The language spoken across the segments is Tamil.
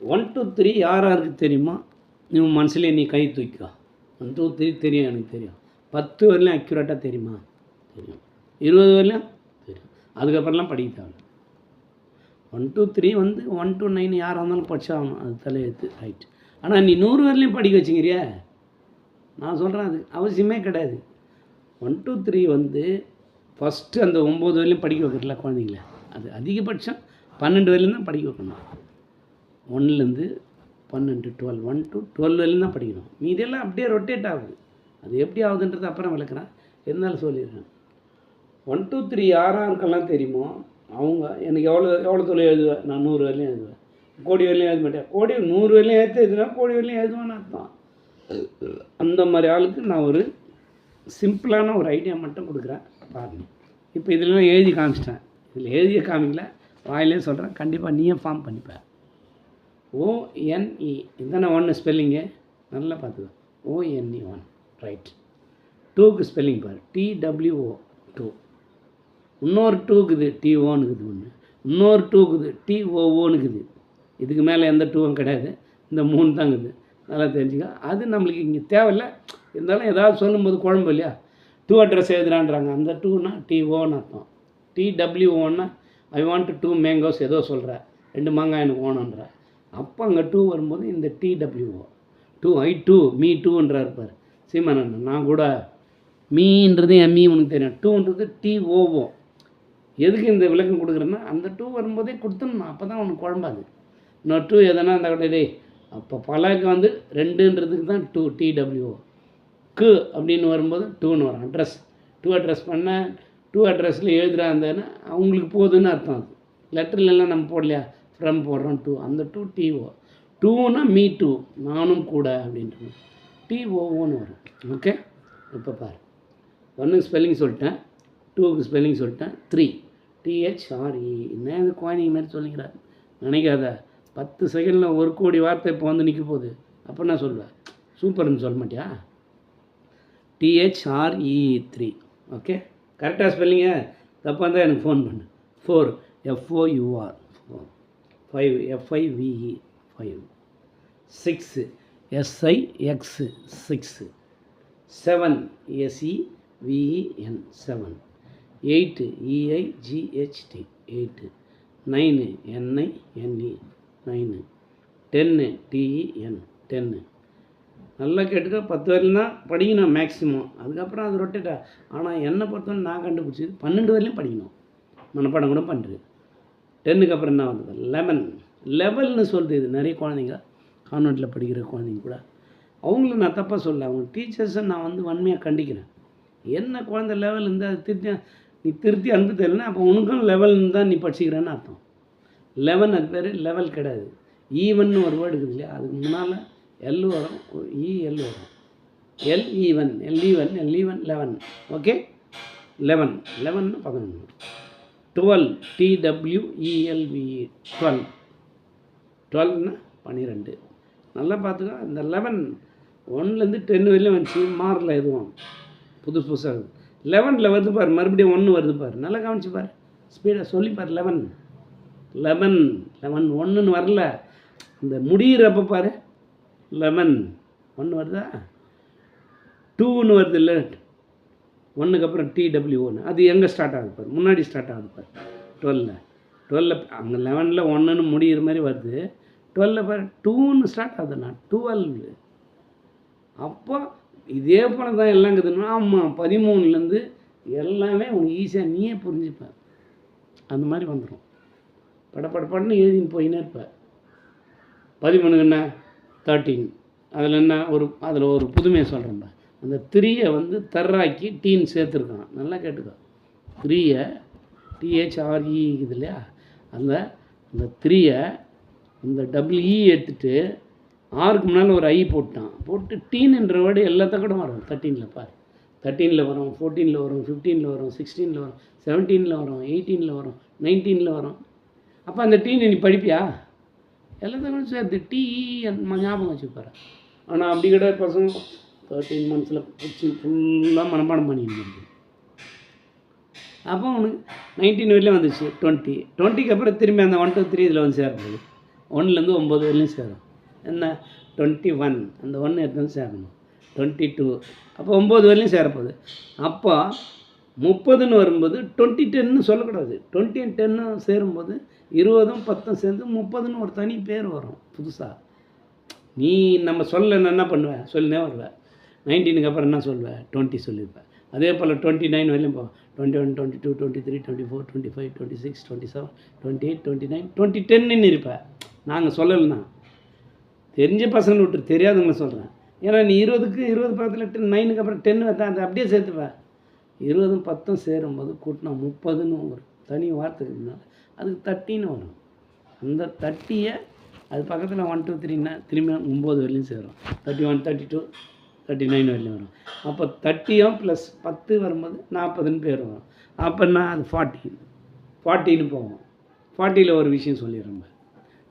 ஒன் டூ த்ரீ யார் யாருக்கு தெரியுமா? நீ உன் மனசுலேயே நீ கை தூக்கிக்கோ. ஒன் டூ த்ரீ தெரியும் எனக்கு தெரியும். பத்து வரலையும் அக்யூரேட்டாக தெரியுமா? தெரியும். இருபது வரலையும் தெரியும். அதுக்கப்புறம்லாம் படிக்க தேவை ஒன் டூ த்ரீ வந்து ஒன் டூ நைன் யாராக இருந்தாலும் படிச்சாகணும் அது தலையெழுத்து ரைட் ஆனால் நீ நூறு வரலையும் படிக்க வச்சுக்கிறியா? நான் சொல்கிறேன் அது அவசியமே கிடையாது. ஒன் டூ த்ரீ வந்து ஃபஸ்ட்டு அந்த ஒம்பது வரையிலும் படிக்க வைக்கிறல குழந்தைங்கள. அது அதிகபட்சம் பன்னெண்டு வரையிலும் தான் படிக்க வைக்கணும். ஒன்லேருந்து பன்னெண்டு டுவெல் ஒன் டு டுவெல் வரையிலும் தான் படிக்கணும். மீதியெல்லாம் அப்படியே ரொட்டேட் ஆகுது. அது எப்படி ஆகுதுன்றது அப்புறம் விளக்குறேன். இருந்தாலும் சொல்லிடுறேன். ஒன் டூ த்ரீ யாராருக்கெல்லாம் தெரியுமோ? அவங்க எனக்கு எவ்வளோ எவ்வளோ தொழில் எழுதுவேன் நான் நூறு வரலையும் எழுதுவேன். கோடி வரலையும் எழுத மாட்டேன். கோடி நூறு வரலையும் ஏற்ற எழுதுனா கோடி வரையிலும் எழுதுவேன்னு அர்த்தம். அந்த மாதிரி ஆளுக்கு நான் ஒரு சிம்பிளான ஒரு ஐடியா மட்டும் கொடுக்குறேன். பாருங்க. இப்போ இதெல்லாம் எழுதி காமிச்சிட்டேன். இதில் எழுதிய காமிக்கல. வாயிலே சொல்கிறேன் கண்டிப்பாக நீயே ஃபார்ம் பண்ணிப்பேன் ஓஎன்இ இதுதானே ஒன்று ஸ்பெல்லிங்கு நல்லா பார்த்துக்கோ. O N E one right டூக்கு ஸ்பெல்லிங் பாரு. டிடபிள்யூஓ டூ இன்னொரு டூக்குது டிஓனுக்குது ஒன்று இன்னொரு டூக்குது டிஓஓனுக்குது இதுக்கு மேலே எந்த டூவும் கிடையாது. இந்த மூணு தாங்குது. நல்லா தெரிஞ்சுக்க. அது நம்மளுக்கு இங்கே தேவையில்ல. இருந்தாலும் ஏதாவது சொல்லும்போது குழம்பு இல்லையா? டூ அட்ரஸ் எழுதுறான்றாங்க. அந்த டூனா டிஓன்னு அர்த்தம். டிடபிள்யூஓன்னா ஐ வாண்ட் டூ மேங்கோஸ் ஏதோ சொல்கிற ரெண்டு மாங்காய் எனக்கு ஓணுன்ற அப்போ அங்கே டூ வரும்போது இந்த T W O two I too me டூன்றார் பார். சீமானன் நான் கூட மீன்றது என் மீ உனக்கு தெரியும். டூன்றது டிஓஓ எதுக்கு இந்த விளக்கம் கொடுக்குறேன்னா அந்த டூ வரும்போதே கொடுத்துடணும் அப்போ தான் உனக்கு குழம்பாது. இன்னொரு டூ எதனா அந்த கடையிலே டேய் அப்போ பலக்கு வந்து ரெண்டுன்றதுக்கு தான் டூ டிடபிள்யூஓ கு அப்படின்னு வரும்போது டூன்னு வரும். அட்ரஸ். டூ அட்ரஸ் பண்ண டூ அட்ரஸில் எழுதுகிறா இருந்தேன்னா அவங்களுக்கு போதுன்னு அர்த்தம் அது. லெட்டர்லலாம் நம்ம போடலையா? ஃப்ரம் போடுறோம் டூ. அந்த டூ டிஓ டூனா மீ டூ. நானும் கூட அப்படின்றது டிஓஓன்னு வரும். ஓகே இப்போ பாரு. ஒன்றுக்கு ஸ்பெல்லிங் சொல்லிட்டேன். டூக்கு ஸ்பெல்லிங் சொல்லிட்டேன். த்ரீ டிஹெச்ஆர்இ என்ன இது குவாயினிங் மாதிரி சொல்லிக்கிறார்? நினைக்காத. பத்து செகண்டில் ஒரு கோடி வார்த்தை இப்போ வந்து நிற்க போகுது. அப்போ நான் சொல்லுவேன் சூப்பர்னு சொல்ல மாட்டியா? டிஹெச்ஆர்இ த்ரீ ஓகே கரெக்டாக ஸ்பெல்லிங்க தப்பாக இருந்தால் எனக்கு ஃபோன் பண்ணு. Four F O U R five F I V E five six S I X six seven S E V E N seven eight E I G H T eight nine N I N E nine ten T E N ten நல்லா கேட்டுக்க பத்து வரையிலும் தான் படிக்கணும் மேக்ஸிமம் அதுக்கப்புறம் அது ரொட்டேட்டா ஆனால் என்னை பொறுத்தவரை நான் கண்டுபிடிச்சது பன்னெண்டு வரையிலும் படிக்கணும். மனப்பாடம் கூட பண்ணுறது டென்னுக்கு அப்புறம் என்ன வந்தது? லெவன் லெவல்னு சொல்லுது இது. நிறைய குழந்தைங்க கான்வெண்ட்டில் படிக்கிற குழந்தைங்க கூட. அவங்கள நான் தப்பாக சொல்ல அவங்க டீச்சர்ஸை நான் வந்து வன்மையாக கண்டிக்கிறேன். என்ன குழந்தை லெவல் இருந்தால் அது திருத்தி நீ திருத்தி அனுப்ப தெரியலனா அப்போ உனக்கும் லெவல்னு தான் நீ படிச்சுக்கிறேன்னு அர்த்தம். லெவன் அது பேர் லெவல் கிடையாது. ஈவன் ஒரு வேர்டு இருக்குது இல்லையா? அதுக்கு முன்னால் எல் வரும் e, இ எல் வரும். L even L even L even eleven okay eleven eleven பதினொன்று twelve T W E L V E twelve. டுவெல்னா பன்னிரெண்டு நல்லா பார்த்துக்கோ இந்த லெவன் ஒன்லேருந்து டென் வரையிலும் வந்துச்சு மாறல எதுவும். புதுசு புதுசாக லெவனில் வருது பாரு மறுபடியும் ஒன்று வருது பாரு. நல்லா கவனிச்சு பாரு. ஸ்பீடாக சொல்லி பாரு லெவன். லெவன் லெவன் ஒன்றுன்னு வரல. இந்த முடிகிறப்ப பாரு லெவன். ஒன்று வருதா? டூன்னு வருது இல்லை. ஒன்றுக்கு அப்புறம் டிடபிள்யூ ஒன்று அது எங்கே ஸ்டார்ட் ஆகுது பாரு. முன்னாடி ஸ்டார்ட் ஆகுது பாரு. டுவெல்ல டுவெல்ல அங்கே லெவனில் ஒன்றுன்னு முடிகிற மாதிரி வருது. டுவெல்ல பாரு டூன்னு ஸ்டார்ட் ஆகுதுண்ணா டுவெல் அப்போ இதே போல் தான் எல்லாம் ஆமாம் பதிமூணுலேருந்து எல்லாமே உனக்கு ஈஸியாக நீயே புரிஞ்சுப்பேன் அந்த மாதிரி வந்துடும் படப்படப்படன்னு எழுதின்னு போயினே இருப்பேன் பதிமூணுக்கு என்ன தேர்ட்டீன் அதில் என்ன ஒரு அதில் ஒரு புதுமையை சொல்கிறேன்ப்பா அந்த த்ரீயை வந்து தர்ராக்கி டீன் சேர்த்துருக்கான் நல்லா கேட்டுக்கோ. த்ரீயை டிஹெச்ஆர்இ இது இல்லையா? அந்த அந்த த்ரீயை இந்த டபுள்இ e எடுத்துட்டு ஆறுக்கு முன்னால் ஒரு ஐ போட்டான். போட்டு டீன்ன்ற வேர்டு எல்லாத்த கூட வரும் தேர்ட்டீனில் பார். தேர்ட்டீனில் வரும் ஃபோர்டீனில் வரும் ஃபிஃப்டீனில் வரும் சிக்ஸ்டீனில் வரும் செவன்டீனில் வரும் எயிட்டீனில் வரும் நைன்டீனில் வரும். அப்போ அந்த டீன் நீ படிப்பியா? எல்லாத்தையும் கூட சேர்த்து டீ ஞாபகம் வச்சுப்பாரு ஆனால் அப்படி கிடையாது பசங்க. தேர்ட்டீன் மந்த்ஸில் பிடிச்சி ஃபுல்லாக மனப்பாடம் பண்ணிட்டு அப்போ அவனுக்கு நைன்டீன் வரையிலும் வந்துச்சு டுவெண்ட்டி டுவெண்ட்டிக்கு அப்புறம் திரும்பி அந்த ஒன் டூ த்ரீ இதில் வந்து சேரணும் ஒன்லேருந்து ஒம்பது வரையிலும் சேரும். என்ன? டுவெண்ட்டி ஒன் அந்த ஒன்று எடுத்து வந்து டுவெண்ட்டி டூ அப்போ ஒம்பது வரையிலும் சேரப்போகுது. அப்போ முப்பதுன்னு வரும்போது டுவெண்ட்டி டென்னு சொல்லக்கூடாது டுவெண்ட்டி டென்னு சேரும்போது இருபதும் பத்தும் சேர்ந்து முப்பதுன்னு ஒரு தனி பேர் வரும் புதுசாக நீ நம்ம சொல்ல என்ன பண்ணுவேன் சொல்லினே வருவேன் நைன்டீனுக்கு அப்புறம் என்ன சொல்லுவேன் டுவெண்ட்டி சொல்லியிருப்பேன் அதே போல் டுவெண்ட்டி நைன் வரையும் போ. Twenty one twenty two twenty three twenty four twenty five twenty six twenty seven twenty eight twenty nine twenty ten இருப்பேன் நாங்கள் சொல்லலைன்னா தெரிஞ்ச பசங்களை விட்டு தெரியாதவங்கள சொல்கிறேன் ஏன்னா நீ இருபதுக்கு இருபது பக்கத்தில் டென் நைனுக்கு அப்புறம் டென் வந்தா அதை அப்படியே சேர்த்துப்பேன் இருபதும் பத்தும் சேரும்போது கூட்டினா முப்பதுன்னு ஒரு தனி வார்த்தைக்கு முன்னால் அதுக்கு தட்டின்னு வரும். அந்த தட்டியை அது பக்கத்தில் ஒன் டூ த்ரீனா திரும்பி ஒம்பது வரலையும் சேரும். Thirty one thirty two thirty nine வரலையும் வரும். அப்போ தேர்ட்டியும் ப்ளஸ் பத்து வரும்போது நாற்பதுன்னு பேர் வரும். அப்போன்னா அது ஃபார்ட்டி ஃபார்ட்டின்னு போவோம் ஃபார்ட்டியில் ஒரு விஷயம் சொல்லிடுறோம்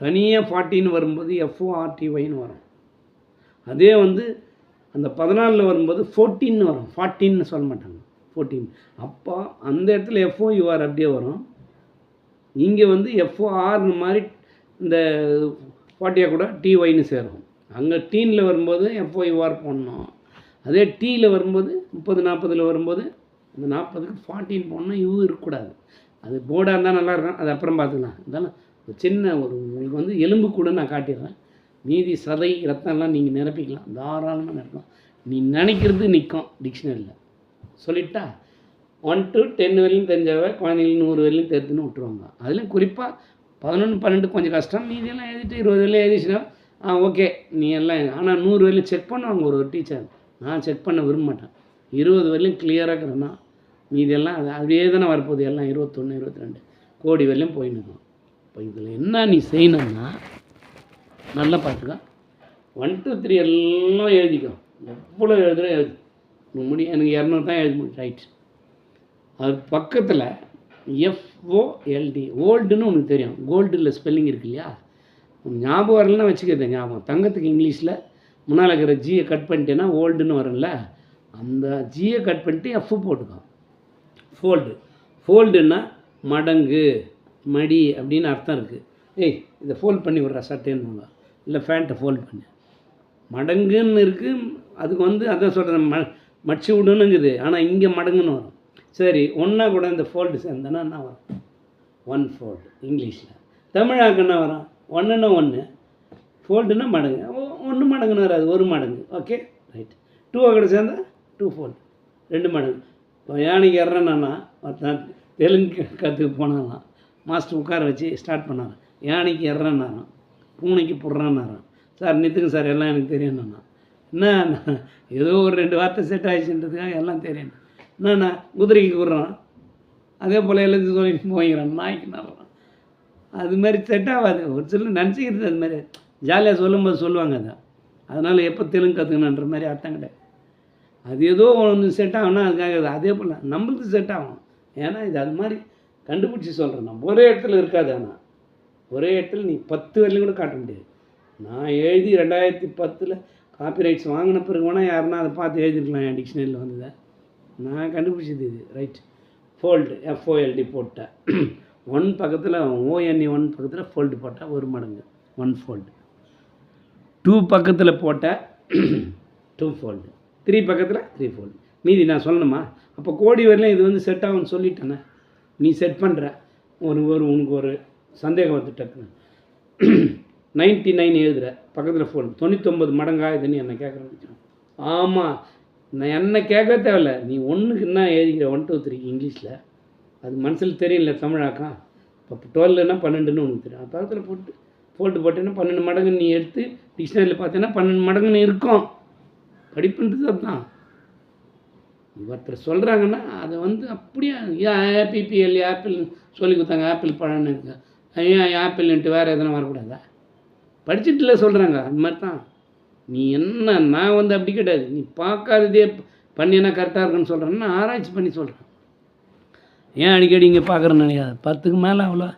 தனியாக ஃபார்ட்டின்னு வரும்போது எஃப்ஓஆர்டிஒய்னு வரும். அதே வந்து அந்த பதினாலில் வரும்போது ஃபோர்டீன்னு வரும். ஃபார்ட்டின்னு சொல்ல மாட்டாங்க. ஃபோர்டீன் அப்போ அந்த இடத்துல எஃப்ஓ யூஆர் அப்படியே வரும். இங்கே வந்து எஃப்ஓஆர்னு மாதிரி இந்த ஃபார்ட்டியாக கூட டிஒய்னு சேரும். அங்கே டீனில் வரும்போது எப்போ யூஆர் போடணும். அதே டீயில் வரும்போது முப்பது நாற்பதில் வரும்போது அந்த நாற்பதுக்கு ஃபார்ட்டின் போடணும். இவு இருக்கக்கூடாது. அது போர்டாக இருந்தால் நல்லா இருக்கும். அது அப்புறம் பார்த்துக்கலாம். இருந்தாலும் ஒரு சின்ன ஒரு உங்களுக்கு வந்து எலும்பு கூட நான் காட்டிடுறேன். மீதி சதை ரத்தம்லாம் நீங்கள் நிரப்பிக்கலாம். தாராளமாக நிரப்பலாம். நீ நினைக்கிறது நிற்கும் டிக்ஷனரியில். சொல்லிட்டா? ஒன் டு டென் வரையும் தெரிஞ்சவ குழந்தைங்களுக்கு நூறு வரையும் தெரிஞ்சுன்னு விட்டுருவாங்க. அதுலேயும் குறிப்பாக பதினொன்று பன்னெண்டு கொஞ்சம் கஷ்டம். மீதியெல்லாம் எழுதிட்டு இருபது வரையும் எழுதிச்சுன்னா ஆ ஓகே. நீ எல்லாம் ஆனால் நூறு வரையும் செக் பண்ணுவாங்க ஒரு டீச்சர் நான் செக் பண்ண விரும்ப மாட்டேன் இருபது வரையும் கிளியராக இருக்கிறேன்னா மீதியெல்லாம் அது அதே தானே வரப்போகுது. எல்லாம் இருபத்தொன்று இருபத்தி ரெண்டு கோடி வரையும் போயின்னு இருக்கும். இப்போ இதில் என்ன நீ செய்யணும்னா நல்லா பார்த்துக்க. ஒன் டூ த்ரீ எல்லாம் எழுதிக்கோ. எவ்வளோ எழுதுற எழுது. முடி எனக்கு இரநூறு தான் எழுதி முடியும் ரைட் அது பக்கத்தில் எஃப்ஓஎல்டி ஓல்டுன்னு உனக்கு தெரியும். கோல்டில் ஸ்பெல்லிங் இருக்கு இல்லையா? ஞாபகம் வரலன்னா வச்சுக்கிறது ஞாபகம். தங்கத்துக்கு இங்கிலீஷில் முன்னால் இருக்கிற ஜியை கட் பண்ணிட்டேன்னா ஓல்டுன்னு வரும்ல? அந்த ஜியை கட் பண்ணிட்டு எஃப் போட்டுக்கோ. ஃபோல்டு ஃபோல்டுன்னா மடங்கு மடி அப்படின்னு அர்த்தம் இருக்குது ஏய் இதை ஃபோல்ட் பண்ணி விட்றா சட்டேன்னு இல்லை ஃபேண்ட்டை ஃபோல்ட் பண்ணு. மடங்குன்னு இருக்குது அதுக்கு வந்து அதான் சொல்கிறேன் ம மடிச்சு விடணுங்குது. ஆனால் இங்கே மடங்குன்னு வரும். சரி ஒன்றா கூட இந்த ஃபோல்டு சேர்ந்தனா என்ன வரும்? ஒன் ஃபோல்டு இங்கிலீஷில். தமிழாக்கு என்ன வரும்? ஒன்றுன்னா ஒன்று ஃபோல்டுனா மடங்கு. ஒன்று மடங்குன்னு வராது ஒரு மடங்கு. ஓகே ரைட் டூ கூட சேர்ந்தா டூ ஃபோல்டு ரெண்டு மடங்கு. இப்போ யானைக்கு இறன்னா ஒருத்தன் தெலுங்கு கற்றுக்கு போனாலாம். மாஸ்டர் உட்கார வச்சு ஸ்டார்ட் பண்ணாங்க யானைக்கு இறன்னாராம் பூனைக்கு புடுறான்னாராம் சார் நித்துங்க சார் எல்லாம் எனக்கு தெரியும் என்ன ஏதோ ஒரு ரெண்டு வார்த்தை செட் ஆயிடுச்சுன்றதுக்காக எல்லாம் தெரியும் என்னண்ணா குதிரைக்கு கூடுறான். அதே போல் எல்லாத்தையும் சொல்லி போய்க்கிறான் நாய்க்கு நடுறான் அது மாதிரி செட் ஆகாது. ஒரு சில நினச்சிக்கிறது அது மாதிரி. ஜாலியாக சொல்லும்போது சொல்லுவாங்க அதை. அதனால் எப்போ தெலுங்கு கற்றுக்கணுன்ற மாதிரி அர்த்தம் கிடையாது. அது ஏதோ ஒன்று செட் ஆகும்னா அதுக்காக அதே போல் நம்மளுக்கு செட் ஆகும். ஏன்னா இது அது மாதிரி கண்டுபிடிச்சி சொல்கிறேன் நான் ஒரே இடத்துல இருக்காது ஆனால் ஒரே இடத்துல நீ பத்து வரலையும் கூட காட்ட முடியாது. நான் எழுதி ரெண்டாயிரத்தி பத்தில் காப்பிரைட்ஸ் வாங்கின பிறகு வேணால் யாருன்னா அதை பார்த்து எழுதிருக்கலாம் என் டிக்ஷனரியில் வந்ததை. நான் கண்டுபிடிச்சது இது. ரைட் ஃபோல்டு எஃப்ஓஎல்டி போட்டேன். ஒன் பக்கத்தில் ஓஎன்இ ஒன் பக்கத்தில் ஃபோல்டு போட்டால் ஒரு மடங்கு. ஒன் ஃபோல்டு டூ பக்கத்தில் போட்டால் டூ ஃபோல்டு த்ரீ பக்கத்தில் த்ரீ ஃபோல்டு மீதி நான் சொல்லணுமா? அப்போ கோடி வரையிலும் இது வந்து செட் ஆகும்னு சொல்லிட்டேனே. நீ செட் பண்ணுற ஒரு ஒரு உனக்கு ஒரு சந்தேகம் வந்து டக்குன்னு. நைன்ட்டி நைன் எழுதுகிற பக்கத்தில் ஃபோல்டு தொண்ணூத்தொம்பது மடங்காகுதுன்னு என்னை கேட்குறேன்னு ஆமாம் நான் என்ன கேட்கவே தேவையில்ல. நீ ஒன்றுக்கு என்ன எழுதிக்கிற? ஒன் டூ த்ரீ இங்கிலீஷில் அது மனசில் தெரியல தமிழாக்கா. இப்போ டுவெல்னா பன்னெண்டுன்னு உனக்கு தெரியும். அது பக்கத்தில் போட்டு போட்டு போட்டேன்னா பன்னெண்டு மடங்கு நீ எடுத்து டிக்ஷனரியில் பார்த்தீங்கன்னா பன்னெண்டு மடங்குன்னு இருக்கும். படிப்புன்றது அதுதான் ஒருத்தர் சொல்கிறாங்கன்னா அதை வந்து அப்படியே ஏன் பிபிஎல் ஆப்பிள் சொல்லி கொடுத்தாங்க. ஆப்பிள் பழம்னு ஏன் ஆப்பிள்ன்ட்டு வேறு எதனா வரக்கூடாதா? படிச்சுட்டுல சொல்கிறாங்க அந்த மாதிரி தான் நீ என்ன நான் வந்து அப்படி கிடையாது. நீ பார்க்காததே பண்ணினா கரெக்டாக இருக்குன்னு சொல்கிறேன்னா ஆராய்ச்சி பண்ணி சொல்கிறேன் ஏன் அடிக்கடி இங்கே பார்க்குறேன்னு நினைக்காது. பத்துக்கு மேலே அவ்வளோ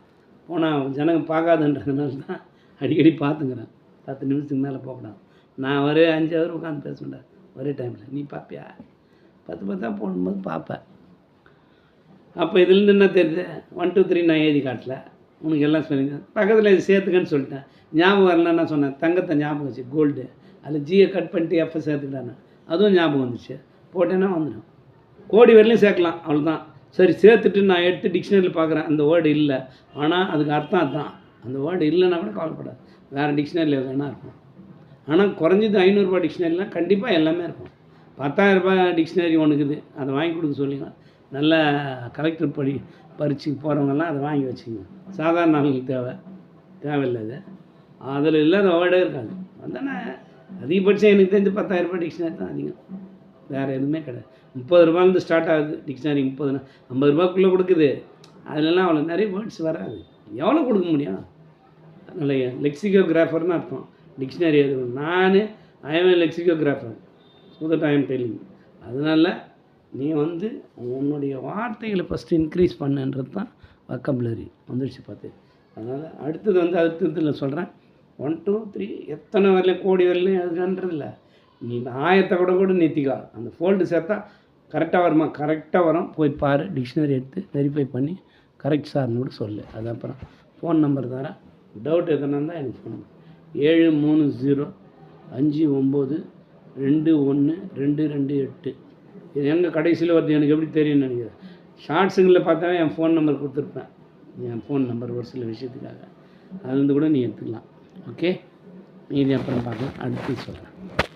போனால் ஜனங்க பார்க்காதுன்றதுனால தான் அடிக்கடி பார்த்துக்கிறேன். பத்து நிமிஷத்துக்கு மேலே போகக்கூடாது. நான் ஒரே அஞ்சு ஹவர் உட்காந்து பேசுவேன்டா. ஒரே டைமில். நீ பார்ப்பியா? பத்து பத்தா போடும்போது பார்ப்பேன். அப்போ இதுலேருந்து என்ன தெரியுது? ஒன் டூ த்ரீ நான் எழுதி காட்டல. உனக்கு எல்லாம் ஸ்பெல்லிங் பக்கத்தில் இது சேர்த்துக்கன்னு சொல்லிட்டேன். ஞாபகம் வரலன்னா சொன்னேன். தங்கத்தை ஞாபகம் வச்சு கோல்டு அதில் ஜியை கட் பண்ணிட்டு எஃப்ஐ சேர்த்துக்கிட்டானே. அதுவும் ஞாபகம் வந்துச்சு. போட்டேன்னா வந்துடும். கோடி வரலையும் சேர்க்கலாம். அவ்வளோதான் சரி சேர்த்துட்டு நான் எடுத்து டிக்ஷனரியில் பார்க்குறேன். அந்த வேர்டு இல்லை. ஆனால் அதுக்கு அர்த்தம் அதுதான் அந்த வேர்டு இல்லைன்னா கூட கவலைப்படாது. வேறு டிக்ஷனரியில் வேணா இருக்கும். ஆனால் குறைஞ்சது ஐநூறுரூபா டிக்ஷனரிலாம் கண்டிப்பாக எல்லாமே இருக்கும். பத்தாயிரரூபா டிக்ஷனரி ஒன்றுக்குது அதை வாங்கி கொடுக்க சொல்லுங்க. நல்ல கலெக்டர் படி பரீட்சைக்கு போகிறவங்கெல்லாம் அதை வாங்கி வச்சுங்க. சாதாரண ஆளுங்களுக்கு தேவை. தேவையில்லை அது அதில் இல்லாத வேர்டே இருக்காது. வந்தானே அதிகபட்சம் எனக்கு தெரிஞ்சு பத்தாயிரரூபா டிக்ஷனரி தான் அதிகம். வேறு எதுவுமே கிடையாது. முப்பது ரூபாயிலேருந்து ஸ்டார்ட் ஆகுது டிக்ஷனரி முப்பது ஐம்பது ரூபாய்க்குள்ளே கொடுக்குது. அதிலலாம் அவ்வளோ நிறைய வேர்ட்ஸ் வராது. எவ்வளோ கொடுக்க முடியும்? அதனால் லெக்சிகோகிராஃபர்னு அர்த்தம். டிக்ஷனரி எழுதுவேன் நான் I'm lexicographer so that I'm telling அதனால் நீ வந்து உன்னுடைய வார்த்தைகளை ஃபஸ்ட்டு இன்க்ரீஸ் பண்ணுன்றது தான் வக்கபுலரி வந்துடுச்சு பார்த்து. அதனால் அடுத்தது வந்து அடுத்ததில் சொல்கிறேன் ஒன் டூ த்ரீ எத்தனை வரலையும் கோடி வரலையும் எழுதுன்றதில்ல நீ ஆயிரத்தை கூட கூட நீத்திக்கலாம் அந்த ஃபோல்டு சேர்த்தா கரெக்டாக வருமா? கரெக்டாக வரும். போய் பாரு. டிக்ஷனரி எடுத்து வெரிஃபை பண்ணி கரெக்ட் சார்னு கூட சொல்லு. அது அப்புறம் ஃபோன் நம்பர் தரேன் டவுட் எதுனா இருந்தால் எனக்கு ஃபோன் ஏழு மூணு ஜீரோ அஞ்சு ஒம்பது ரெண்டு ஒன்று ரெண்டு ரெண்டு எட்டு. இது எங்கே கடைசியில் வருது? எனக்கு எப்படி தெரியும்னு நினைக்கிறேன். ஷார்ட்ஸுங்களில் பார்த்தாவே என் ஃபோன் நம்பர் கொடுத்துருப்பேன். என் ஃபோன் நம்பர் ஒரு சில விஷயத்துக்காக. அதுலேருந்து கூட நீ எடுத்துக்கலாம். ஓகே மீதி அப்புறம் பார்க்கலாம். அடுத்து சொல்கிறேன்